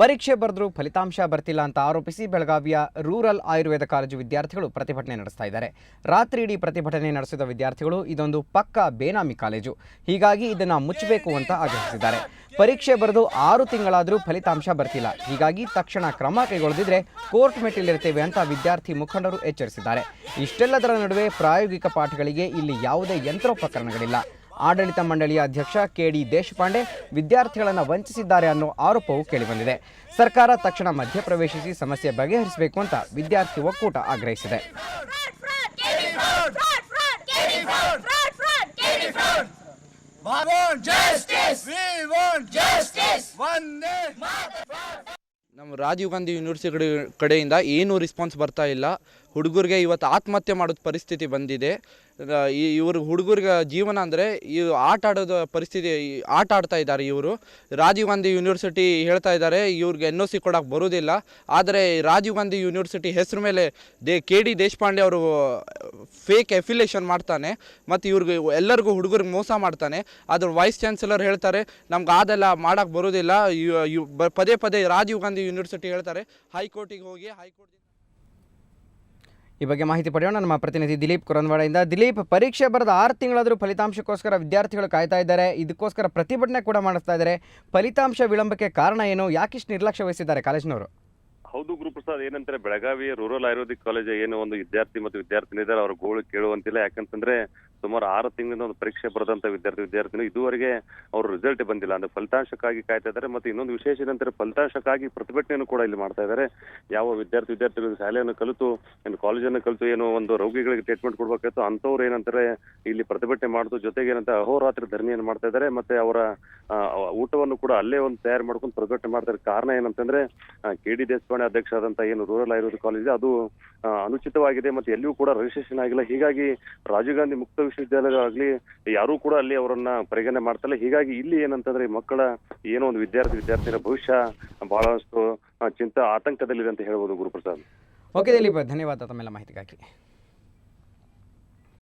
ಪರೀಕ್ಷೆ ಬರೆದರೂ ಫಲಿತಾಂಶ ಬರ್ತಿಲ್ಲ ಅಂತ ಆರೋಪಿಸಿ ಬೆಳಗಾವಿಯ ರೂರಲ್ ಆಯುರ್ವೇದ ಕಾಲೇಜು ವಿದ್ಯಾರ್ಥಿಗಳು ಪ್ರತಿಭಟನೆ ನಡೆಸ್ತಾ ಇದ್ದಾರೆ. ರಾತ್ರಿ ಇಡೀ ಪ್ರತಿಭಟನೆ ನಡೆಸಿದ ವಿದ್ಯಾರ್ಥಿಗಳು ಇದೊಂದು ಪಕ್ಕಾ ಬೇನಾಮಿ ಕಾಲೇಜು. ಹೀಗಾಗಿ ಇದನ್ನು ಮುಚ್ಚಬೇಕು ಅಂತ ಆಗ್ರಹಿಸಿದ್ದಾರೆ. ಪರೀಕ್ಷೆ ಬರೆದು ಆರು ತಿಂಗಳಾದರೂ ಫಲಿತಾಂಶ ಬರ್ತಿಲ್ಲ. ಹೀಗಾಗಿ ತಕ್ಷಣ ಕ್ರಮ ಕೈಗೊಳ್ಳದಿದ್ರೆ ಕೋರ್ಟ್ ಮೆಟ್ಟಿಲಿರ್ತೇವೆ ಅಂತ ವಿದ್ಯಾರ್ಥಿ ಮುಖಂಡರು ಎಚ್ಚರಿಸಿದ್ದಾರೆ. ಇಷ್ಟೆಲ್ಲದರ ನಡುವೆ ಪ್ರಾಯೋಗಿಕ ಪಾಠಗಳಿಗೆ ಇಲ್ಲಿ ಯಾವುದೇ ಯಂತ್ರೋಪಕರಣಗಳಿಲ್ಲ. ಆಡಳಿತ ಮಂಡಳಿಯ ಅಧ್ಯಕ್ಷ ಕೆ ಡಿ ದೇಶಪಾಂಡೆ ವಿದ್ಯಾರ್ಥಿಗಳನ್ನು ವಂಚಿಸಿದ್ದಾರೆ ಅನ್ನೋ ಆರೋಪವು ಕೇಳಿಬಂದಿದೆ. ಸರ್ಕಾರ ತಕ್ಷಣ ಮಧ್ಯಪ್ರವೇಶಿಸಿ ಸಮಸ್ಯೆ ಬಗೆಹರಿಸಬೇಕು ಅಂತ ವಿದ್ಯಾರ್ಥಿ ಒಕ್ಕೂಟ ಆಗ್ರಹಿಸಿದೆ. ನಮ್ಮ ರಾಜೀವ್ ಗಾಂಧಿ ಯೂನಿವರ್ಸಿಟಿ ಕಡೆಯಿಂದ ಏನೂ ರಿಸ್ಪಾನ್ಸ್ ಬರ್ತಾ ಇಲ್ಲ. ಹುಡುಗರಿಗೆ ಇವತ್ತು ಆತ್ಮಹತ್ಯೆ ಮಾಡೋದು ಪರಿಸ್ಥಿತಿ ಬಂದಿದೆ. ಈ ಇವರು ಹುಡುಗರಿಗೆ ಜೀವನ ಅಂದರೆ ಈ ಆಟ ಆಡೋದು ಪರಿಸ್ಥಿತಿ ಆಟ ಆಡ್ತಾ ಇದ್ದಾರೆ ಇವರು. ರಾಜೀವ್ ಗಾಂಧಿ ಯೂನಿವರ್ಸಿಟಿ ಹೇಳ್ತಾ ಇದ್ದಾರೆ, ಇವ್ರಿಗೆ ಎನ್ ಒ ಸಿ ಕೊಡೋಕೆ ಬರೋದಿಲ್ಲ. ಆದರೆ ರಾಜೀವ್ ಗಾಂಧಿ ಯೂನಿವರ್ಸಿಟಿ ಹೆಸರು ಮೇಲೆ ದೇ, ಕೆ ಡಿ ದೇಶಪಾಂಡೆ ಅವರು ಫೇಕ್ ಎಫಿಲೇಷನ್ ಮಾಡ್ತಾನೆ. ಮತ್ತು ಇವ್ರಿಗೆ ಎಲ್ಲರಿಗೂ ಹುಡುಗರಿಗೆ ಮೋಸ ಮಾಡ್ತಾನೆ. ಅದ್ರ ವೈಸ್ ಚಾನ್ಸಲರ್ ಹೇಳ್ತಾರೆ, ನಮ್ಗೆ ಅದೆಲ್ಲ ಮಾಡೋಕ್ಕೆ ಬರೋದಿಲ್ಲ. ಪದೇ ಪದೇ ರಾಜೀವ್ ಗಾಂಧಿ ಯೂನಿವರ್ಸಿಟಿ ಹೇಳ್ತಾರೆ, ಹೈಕೋರ್ಟಿಗೆ ಹೋಗಿ, ಹೈಕೋರ್ಟ್ ಈ ಬಗ್ಗೆ ಮಾಹಿತಿ ಪಡೆಯೋಣ. ನಮ್ಮ ಪ್ರತಿನಿಧಿ ದಿಲೀಪ್ ಕುರನ್ವಾಡೆಯಿಂದ ದಿಲೀಪ್, ಪರೀಕ್ಷೆ ಬರೆದ ಆರು ತಿಂಗಳಾದರೂ ಫಲಿತಾಂಶಕ್ಕೋಸ್ಕರ ವಿದ್ಯಾರ್ಥಿಗಳು ಕಾಯ್ತಾ ಇದ್ದಾರೆ. ಇದಕ್ಕೋಸ್ಕರ ಪ್ರತಿಭಟನೆ ಕೂಡ ಮಾಡಿಸ್ತಾ ಇದ್ದಾರೆ. ಫಲಿತಾಂಶ ವಿಳಂಬಕ್ಕೆ ಕಾರಣ ಏನು? ಯಾಕಿಷ್ಟು ನಿರ್ಲಕ್ಷ್ಯ ವಹಿಸಿದ್ದಾರೆ ಕಾಲೇಜಿನವರು? ಹೌದು ಗುರುಪ್ರಸಾದ್ ಏನಂತಾರೆ ಬೆಳಗಾವಿ ರೂರಲ್ ಆಯುರ್ವೇದಿಕ್ ಕಾಲೇಜ್ ಏನು ಒಂದು ವಿದ್ಯಾರ್ಥಿ ಮತ್ತು ವಿದ್ಯಾರ್ಥಿನಿ ಇದ್ದಾರೆ ಅವ್ರ ಗೋಳು ಕೇಳುವಂತಿಲ್ಲ. ಯಾಕಂತಂದ್ರೆ ಸುಮಾರು ಆರು ತಿಂಗಳಿಂದ ಒಂದು ಪರೀಕ್ಷೆ ಬರೆದಂತ ವಿದ್ಯಾರ್ಥಿ ವಿದ್ಯಾರ್ಥಿನಿ ಇದುವರೆಗೆ ಅವ್ರ ರಿಸಲ್ಟ್ ಬಂದಿಲ್ಲ. ಅಂದ್ರೆ ಫಲಿತಾಂಶಕ್ಕಾಗಿ ಕಾಯ್ತಾ ಇದ್ದಾರೆ, ಮತ್ತೆ ಇನ್ನೊಂದು ವಿಶೇಷ ಏನಂತಾರೆ ಫಲಿತಾಂಶಕ್ಕಾಗಿ ಪ್ರತಿಭಟನೆಯನ್ನು ಕೂಡ ಇಲ್ಲಿ ಮಾಡ್ತಾ ಇದ್ದಾರೆ. ಯಾವ ವಿದ್ಯಾರ್ಥಿ ವಿದ್ಯಾರ್ಥಿಗಳು ಶಾಲೆಯನ್ನು ಕಲಿತು, ಏನು ಕಾಲೇಜನ್ನು ಕಲಿತು, ಏನು ಒಂದು ರೋಗಿಗಳಿಗೆ ಟ್ರೀಟ್ಮೆಂಟ್ ಕೊಡ್ಬೇಕಾಯ್ತು ಅಂತವ್ರು ಏನಂತಾರೆ, ಇಲ್ಲಿ ಪ್ರತಿಭಟನೆ ಮಾಡುದು, ಜೊತೆಗೆ ಏನಂತ ಅಹೋರಾತ್ರಿ ಧರಣಿಯನ್ನು ಮಾಡ್ತಾ ಇದ್ದಾರೆ, ಮತ್ತೆ ಅವರ ಊಟವನ್ನು ಕೂಡ ಅಲ್ಲೇ ಒಂದು ತಯಾರು ಮಾಡ್ಕೊಂಡು ಪ್ರತಿಭಟನೆ ಮಾಡ್ತಾರೆ. ಕಾರಣ ಏನಂತಂದ್ರೆ ಕೆ ಡಿ ದೇಶಪಾಂಡೆ ಅಧ್ಯಕ್ಷ ಆದಂತ ಏನು ರೂರಲ್ ಆಯುರ್ವೇದ ಕಾಲೇಜ್ ಅದು ಅನುಚಿತವಾಗಿದೆ, ಮತ್ತೆ ಎಲ್ಲಿಯೂ ಕೂಡ ರಿಜಿಸ್ಟ್ರೇಷನ್ ಆಗಿಲ್ಲ. ಹೀಗಾಗಿ ರಾಜೀವ್ ಗಾಂಧಿ ಮುಕ್ತ ವಿಶ್ವವಿದ್ಯಾಲಯಗಳಾಗ್ಲಿ, ಯಾರೂ ಕೂಡ ಅಲ್ಲಿ ಅವರನ್ನ ಪರಿಗಣನೆ ಮಾಡ್ತಲ್ಲ. ಹೀಗಾಗಿ ಇಲ್ಲಿ ಏನಂತಂದ್ರೆ ಮಕ್ಕಳ ಏನೋ ಒಂದು ವಿದ್ಯಾರ್ಥಿ ವಿದ್ಯಾರ್ಥಿಗಳ ಭವಿಷ್ಯ ಬಹಳಷ್ಟು ಚಿಂತ, ಆತಂಕದಲ್ಲಿದೆ ಅಂತ ಹೇಳ್ಬೋದು ಗುರುಪ್ರಸಾದ್. ಓಕೆ ದಿಲೀಪ್ ಧನ್ಯವಾದ ತಮ್ಮೆಲ್ಲ ಮಾಹಿತಿಗಾಗಿ.